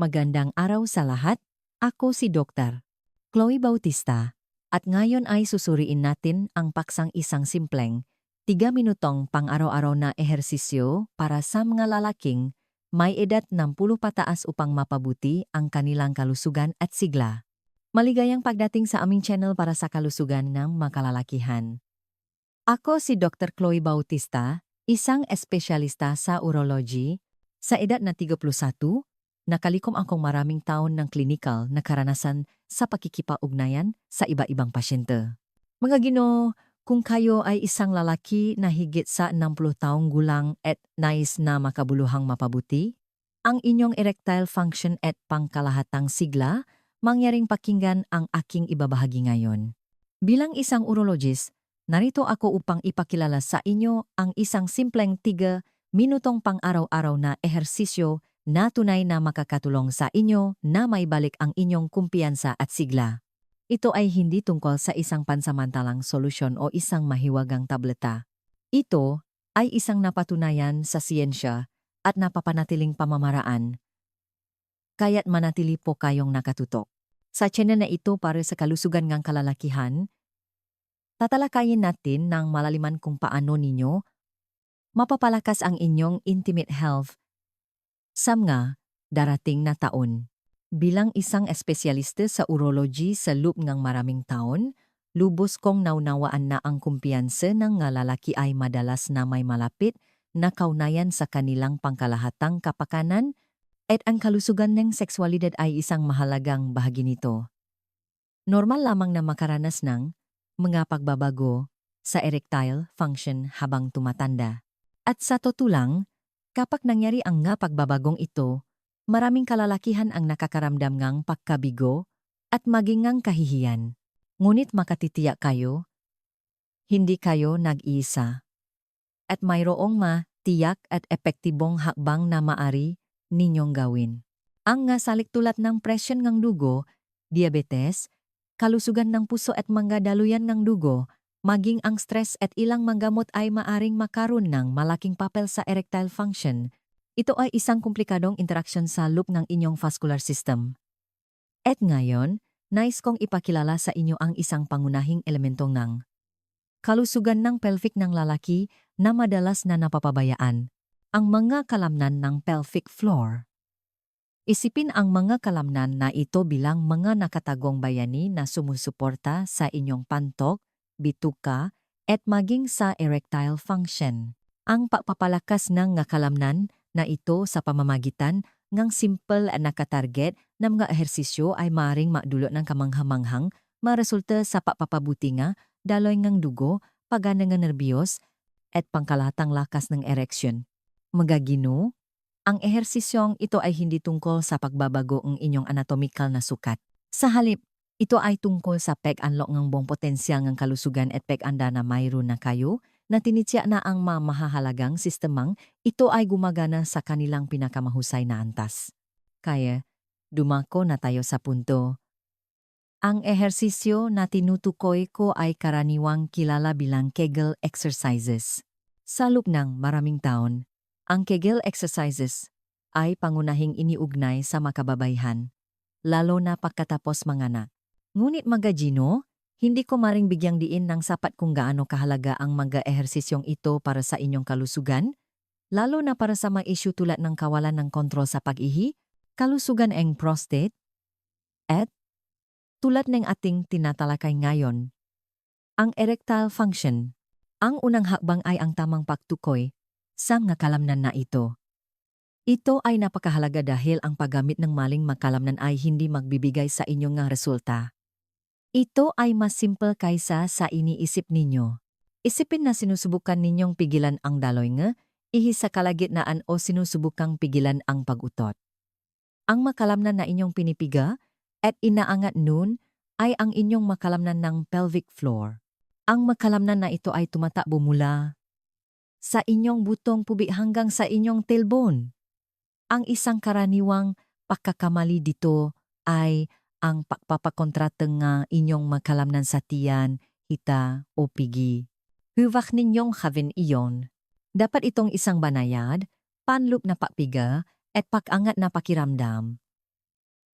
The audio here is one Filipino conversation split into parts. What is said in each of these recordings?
Magandang araw sa lahat. Ako si Dr. Chloe Bautista at ngayon ay susuriin natin ang paksang isang simpleng 3 minutong pang-araw-araw na ehersisyo para sa mga lalaking may edad 60 pataas upang mapabuti ang kanilang kalusugan at sigla. Maligayang pagdating sa aming channel para sa kalusugan ng makalalakihan. Ako si Dr. Chloe Bautista, isang espesyalista sa urology. Sa edad na 31, nakalikom akong maraming taon ng klinikal na karanasan sa pakikipag-ugnayan sa iba-ibang pasyente. Mga Ginoo, kung kayo ay isang lalaki na higit sa 60 taong gulang at nais na makabuluhang mapabuti, ang inyong erectile function at pangkalahatang sigla, mangyaring pakinggan ang aking ibabahagi ngayon. Bilang isang urologist, narito ako upang ipakilala sa inyo ang isang simpleng tiga minutong pang-araw-araw na ehersisyo na tunay na makakatulong sa inyo na maibalik ang inyong kumpiyansa at sigla. Ito ay hindi tungkol sa isang pansamantalang solusyon o isang mahiwagang tableta. Ito ay isang napatunayan sa siyensya at napapanatiling pamamaraan. Kaya't manatili po kayong nakatutok. Sa channel na ito para sa kalusugan ng kalalakihan, tatalakayin natin ng malaliman kung paano ninyo mapapalakas ang inyong intimate health sa mga darating na taon. Bilang isang espesyalista sa urology sa loob ng maraming taon, lubos kong naunawaan na ang kumpiyansa ng nga lalaki ay madalas na may malapit na kaunayan sa kanilang pangkalahatang kapakanan at ang kalusugan ng sexualidad ay isang mahalagang bahagi nito. Normal lamang na makaranas ng mga pagbabago sa erectile function habang tumatanda. At sa totoo lang, kapag nangyari ang nga pagbabagong ito, maraming kalalakihan ang nakakaramdam ngang pagkabigo at maging ngang kahihiyan. Ngunit makatitiyak kayo, hindi kayo nag-iisa. At mayroong ma, tiyak at epektibong hakbang na maari ninyong gawin. Ang nga saliktulat ng presyon ng dugo, diabetes, kalusugan ng puso at mga daluyan ng dugo, maging ang stress at ilang manggamot ay maaring makaroon ng malaking papel sa erectile function. Ito ay isang komplikadong interaksyon sa loop ng inyong vascular system. At ngayon, nais kong ipakilala sa inyo ang isang pangunahing elementong ng kalusugan ng pelvic ng lalaki na madalas na napapabayaan, ang mga kalamnan ng pelvic floor. Isipin ang mga kalamnan na ito bilang mga nakatagong bayani na sumusuporta sa inyong pantok, bituka, at maging sa erectile function. Ang pagpapalakas ng nga kalamnan na ito sa pamamagitan ng simple na katarget ng mga ehersisyo ay maring madulot ng kamanghamanghang maresulta sa papapabuti nga daloy ngang dugo, pagana nga nerbiyos, at pangkalatang lakas ng ereksyon. Magagino, ang ehersisyong ito ay hindi tungkol sa pagbabago ng inyong anatomical na sukat. Sa halip, ito ay tungkol sa peg-unlock ng buong potensyal ng kalusugan at peg-anda na mayroon na kayo na tinitsya na ang mamahahalagang sistemang ito ay gumagana sa kanilang pinakamahusay na antas. Kaya, dumako na tayo sa punto. Ang ehersisyo na tinutukoy ko ay karaniwang kilala bilang Kegel exercises. Sa loob ng maraming taon, ang Kegel exercises ay pangunahing iniugnay sa makababayhan, lalo na pagkatapos manganak. Ngunit magagino, hindi ko maring bigyang diin ng sapat kung gaano kahalaga ang mga ehersisyong ito para sa inyong kalusugan, lalo na para sa mga issue tulad ng kawalan ng kontrol sa pag-ihi, kalusugan ng prostate, at tulad ng ating tinatalakay ngayon. Ang erectile function. Ang unang hakbang ay ang tamang pagtukoy sa mga kalamnan na ito. Ito ay napakahalaga dahil ang paggamit ng maling makalamnan ay hindi magbibigay sa inyong nga resulta. Ito ay mas simple kaysa sa iniisip ninyo. Isipin na sinusubukan ninyong pigilan ang daloy nga, ihi sa kalagitnaan o sinusubukang pigilan ang pagutot. Ang makalamnan na inyong pinipiga at inaangat nun ay ang inyong makalamnan ng pelvic floor. Ang makalamnan na ito ay tumatakbo mula sa inyong butong pubi hanggang sa inyong tailbone. Ang isang karaniwang pagkakamali dito ay ang pagpapakontrata nga inyong makalamnan sa tiyan, hita o pigi. Huwak ninyong havin iyon. Dapat itong isang banayad, panloop na papiga, at pakangat na pakiramdam.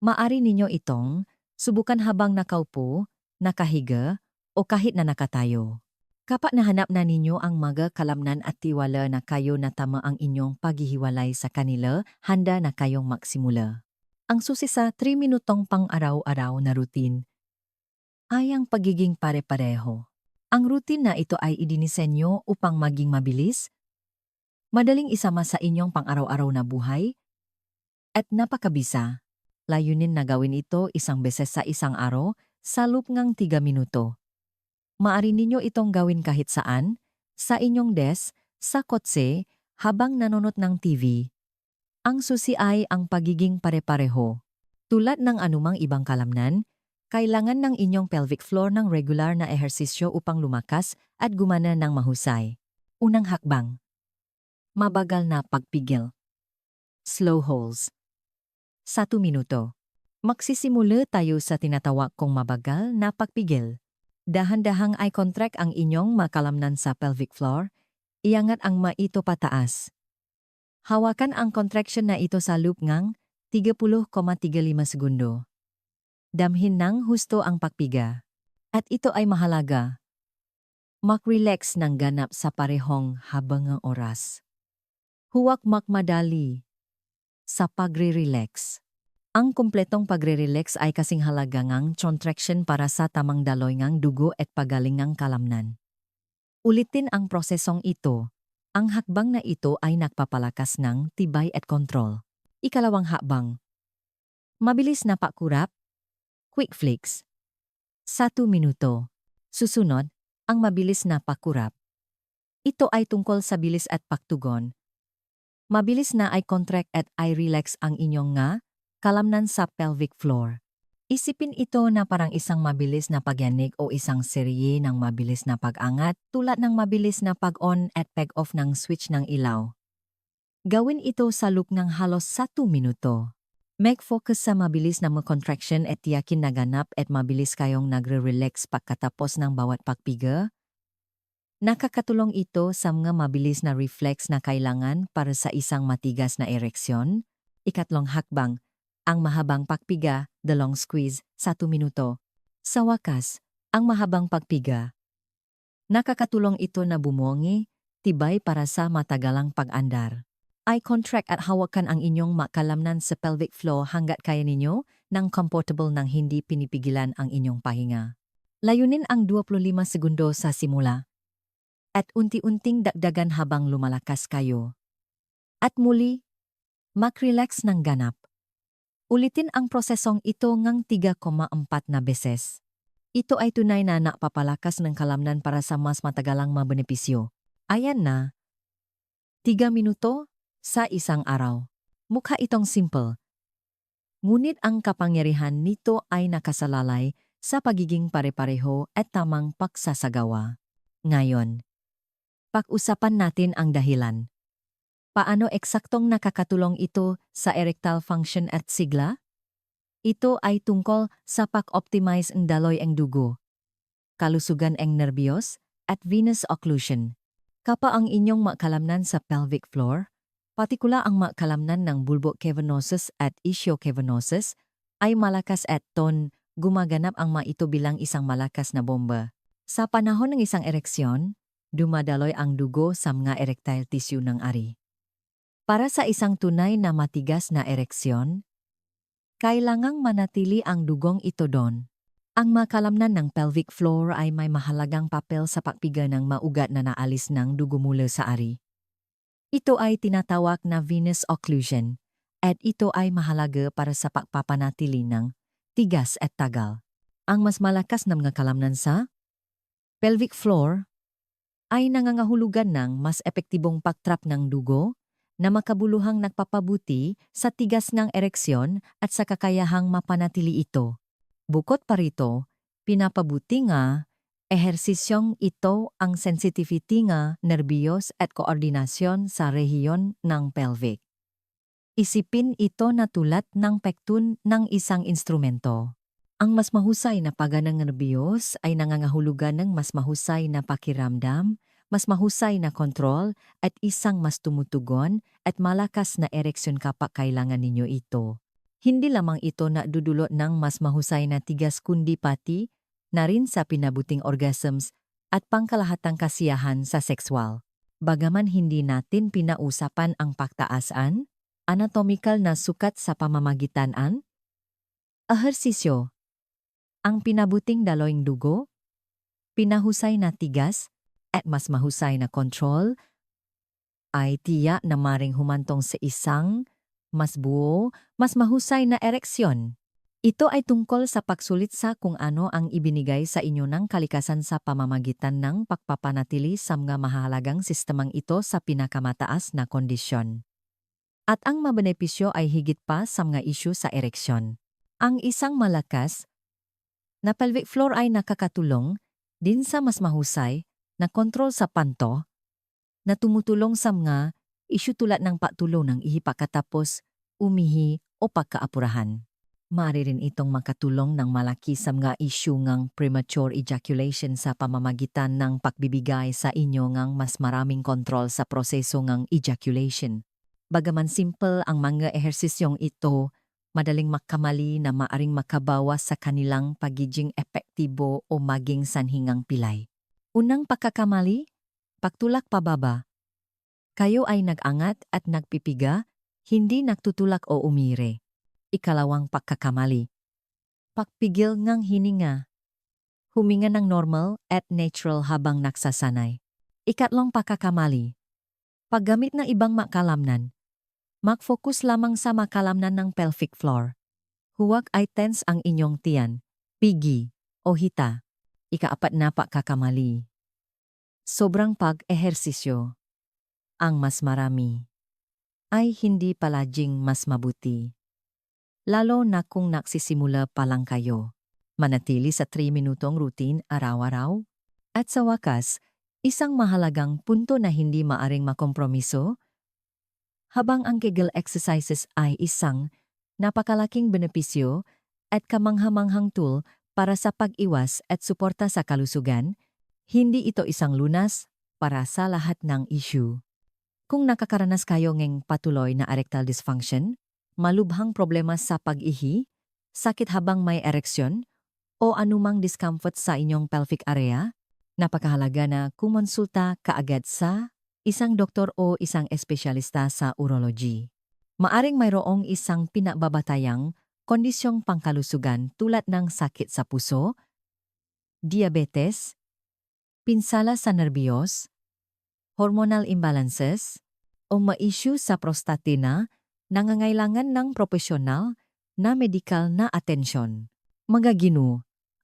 Maari ninyo itong subukan habang nakaupo, nakahiga, o kahit na nakatayo. Kapag nahanap na ninyo ang mga kalamnan at tiwala na kayo na tama ang inyong paghihiwalay sa kanila, handa na kayong magsimula. Ang susi sa 3 minutong pang-araw-araw na routine ay ang pagiging pare-pareho. Ang routine na ito ay idinisenyo upang maging mabilis, madaling isama sa inyong pang-araw-araw na buhay, at napakabisa. Layunin na gawin ito isang beses sa isang araw sa loop ngang 3 minuto. Maari ninyo itong gawin kahit saan, sa inyong desk, sa kotse, habang nanonood ng TV. Ang susi ay ang pagiging pare-pareho. Tulad ng anumang ibang kalamnan, kailangan ng inyong pelvic floor ng regular na ehersisyo upang lumakas at gumana ng mahusay. Unang hakbang. Mabagal na pagpigil. Slow holes. Satu minuto. Magsisimula tayo sa tinatawag kong mabagal na pagpigil. Dahan-dahang eye contract ang inyong makalamnan sa pelvic floor. Iangat ang maito pataas. Hawakan ang contraction na ito sa loop ngang 30,35 segundo. Damhin ng husto ang pagpiga. At ito ay mahalaga. Mak-relax ng ganap sa parehong habang ng oras. Huwag makmadali sa pagre-relax. Ang kumpletong pagre-relax ay kasing halaga ngang contraction para sa tamang daloy ngang dugo at pagaling ngang kalamnan. Ulitin ang prosesong ito. Ang hakbang na ito ay nagpapalakas ng tibay at kontrol. Ikalawang hakbang. Mabilis na pakurap. Quick flicks. Satu minuto. Susunod, ang mabilis na pakurap. Ito ay tungkol sa bilis at pagtugon. Mabilis na ay contract at ay relax ang inyong nga kalamnan sa pelvic floor. Isipin ito na parang isang mabilis na pagyanig o isang serye ng mabilis na pag-angat tulad ng mabilis na pag-on at peg-off ng switch ng ilaw. Gawin ito sa loop ng halos 1 minuto. Make focus sa mabilis na contraction at tiyakin na ganap at mabilis kayong nagre-relax pagkatapos ng bawat pagpiga. Nakakatulong ito sa mga mabilis na reflex na kailangan para sa isang matigas na ereksyon. Ikatlong hakbang, ang mahabang pagpiga, the long squeeze, 1 minuto. Sa wakas, ang mahabang pagpiga. Nakakatulong ito na bumongi, tibay para sa matagalang pag-andar. Eye contract at hawakan ang inyong makalamnan sa pelvic floor hanggat kaya ninyo nang comfortable nang hindi pinipigilan ang inyong pahinga. Layunin ang 25 segundo sa simula. At unti-unting dagdagan habang lumalakas kayo. At muli, mag-relax ng ganap. Ulitin ang prosesong ito ngang 3,4 na beses. Ito ay tunay na napapalakas ng kalamnan para sa mas matagalang mabenepisyo. Ayan na. 3 minuto sa isang araw. Mukha itong simple. Ngunit ang kapangyarihan nito ay nakasalalay sa pagiging pare-pareho at tamang pagsasagawa. Ngayon, pag-usapan natin ang dahilan. Paano eksaktong nakakatulong ito sa erectile function at sigla? Ito ay tungkol sa pag-optimize ang daloy ang dugo, kalusugan ang nervyos, at venous occlusion. Kapa ang inyong makalamnan sa pelvic floor, patikula ang makalamnan ng bulbocavernosus at ischiocavernosus, ay malakas at ton, gumaganap ang maito bilang isang malakas na bomba. Sa panahon ng isang ereksyon, dumadaloy ang dugo sa mga erectile tissue ng ari. Para sa isang tunay na matigas na ereksyon, kailangang manatili ang dugong ito doon. Ang makalamnan ng pelvic floor ay may mahalagang papel sa pagpiga ng maugat na naalis ng dugo mula sa ari. Ito ay tinatawag na venous occlusion at ito ay mahalaga para sa pagpapanatili ng tigas at tagal. Ang mas malakas na mga kalamnan sa pelvic floor ay nangangahulugan ng mas epektibong pagtrap ng dugo na makabuluhang nagpapabuti sa tigas ng ereksyon at sa kakayahang mapanatili ito. Bukod pa rito, pinapabuti nga Ehersisyong ito ang sensitivity nga nerbiyos at koordinasyon sa rehiyon ng pelvic. Isipin ito na tulad ng pektun ng isang instrumento. Ang mas mahusay na paganang nerbiyos ay nangangahulugan ng mas mahusay na pakiramdam, mas mahusay na kontrol at isang mas tumutugon at malakas na ereksyon kapag kailangan ninyo ito. Hindi lamang ito na dudulot ng mas mahusay na tigas kundi pati na rin sa pinabuting orgasms at pangkalahatang kasiyahan sa sexual. Bagaman hindi natin pinausapan ang paktaasan, anatomical na sukat sa pamamagitan an, ehersisyo, ang pinabuting daloing dugo, pinahusay na tigas, at mas mahusay na control, ay tiyak na maring humantong sa isang mas buo, mas mahusay na ereksyon. Ito ay tungkol sa pagsulit sa kung ano ang ibinigay sa inyo ng kalikasan sa pamamagitan ng pagpapanatili sa mga mahalagang sistemang ito sa pinakamataas na kondisyon. At ang mabenepisyo ay higit pa sa mga isyu sa ereksyon. Ang isang malakas na pelvic floor ay nakakatulong din sa mas mahusay na kontrol sa panto na tumutulong sa mga isyu tulad ng patulo ng ihi pagkatapos, umihi o pagkaapurahan. Maaari rin itong makatulong ng malaki sa mga isyu ng premature ejaculation sa pamamagitan ng pagbibigay sa inyo ng mas maraming kontrol sa proseso ng ejaculation. Bagaman simple ang mga ehersisyong ito, madaling makamali na maaring makabawas sa kanilang pagiging epektibo o maging sanhingang pilay. Unang pagkakamali, pagtulak pababa. Kayo ay nag-angat at nagpipiga, hindi nagtutulak o umire. Ikalawang pagkakamali. Pagpigil ng hininga. Huminga ng normal at natural habang naksasanay. Ikatlong pagkakamali. Paggamit ng ibang makalamnan. Mag-focus lamang sa makalamnan ng pelvic floor. Huwag ay tense ang inyong tiyan, pigi, o hita. Ikaapat na pagkakamali. Sobrang pag-ehersisyo. Ang mas marami ay hindi palaging mas mabuti. Lalo na kung nagsisimula pa lang kayo. Manatili sa 3 minutong routine araw-araw. At sa wakas, isang mahalagang punto na hindi maaring makompromiso, habang ang Kegel exercises ay isang napakalaking benepisyo at kamanghamanghang tool para sa pag-iwas at suporta sa kalusugan, hindi ito isang lunas para sa lahat ng issue. Kung nakakaranas kayo ng patuloy na erectile dysfunction, malubhang problema sa pag-ihi, sakit habang may ereksyon, o anumang discomfort sa inyong pelvic area, napakahalaga na kumonsulta kaagad sa isang doktor o isang espesyalista sa urology. Maaring mayroong isang pinababatayang kondisyong pangkalusugan tulad ng sakit sa puso, diabetes, pinsala sa nerbiyos, hormonal imbalances, o ma-issue sa prostatina nangangailangan ng profesional na medikal na atensyon. Mga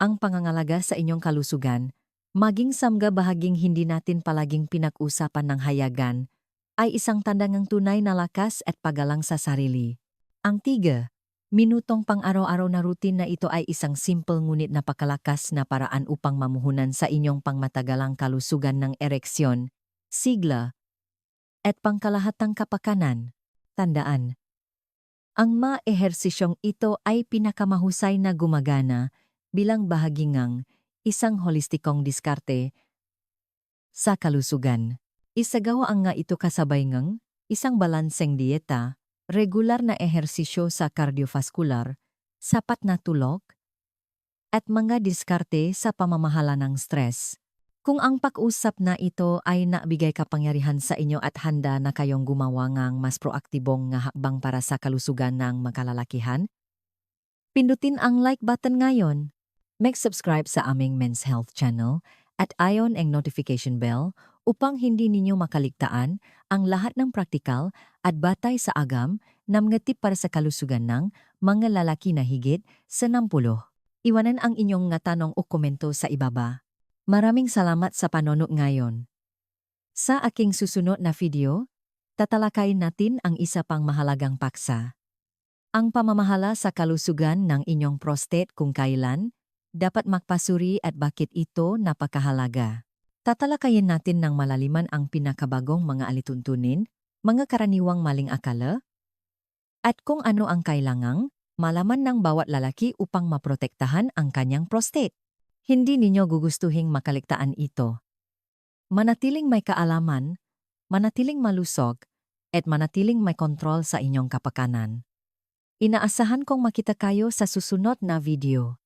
ang pangangalaga sa inyong kalusugan, maging samga bahaging hindi natin palaging pinag-usapan ng hayagan, ay isang tanda ng tunay na lakas at pagalang sa sarili. Ang tiga, minutong pang-araw-araw na routine na ito ay isang simple ngunit napakalakas na paraan upang mamuhunan sa inyong pangmatagalang kalusugan ng ereksyon, sigla, at pangkalahatang kapakanan. Tandaan, ang ma-ehersisyong ito ay pinakamahusay na gumagana bilang bahagi ng isang holistikong diskarte sa kalusugan. Isagawa ang nga ito kasabay ng isang balanseng dieta, regular na ehersisyo sa cardiovascular, sapat na tulog, at mga diskarte sa pamamahala ng stress. Kung ang pag-usap na ito ay nabigay kapangyarihan sa inyo at handa na kayong gumawa ng mas proaktibong nga hakbang para sa kalusugan ng makalalakihan, pindutin ang like button ngayon. Mag-subscribe sa aming Men's Health channel at ayon ang notification bell upang hindi ninyo makaligtaan ang lahat ng praktikal at batay sa agam na mga para sa kalusugan ng mga lalaki na higit sa 60. Iwanan ang inyong nga tanong o komento sa ibaba. Maraming salamat sa panonood ngayon. Sa aking susunod na video, tatalakayin natin ang isa pang mahalagang paksa. Ang pamamahala sa kalusugan ng inyong prostate kung kailan, dapat magpasuri at bakit ito napakahalaga. Tatalakayin natin ng malaliman ang pinakabagong mga alituntunin, mga karaniwang maling akala, at kung ano ang kailangang malaman ng bawat lalaki upang maprotektahan ang kanyang prostate. Hindi ninyo gugustuhing makaligtaan ito. Manatiling may kaalaman, manatiling malusog, at manatiling may kontrol sa inyong kapakanan. Inaasahan kong makita kayo sa susunod na video.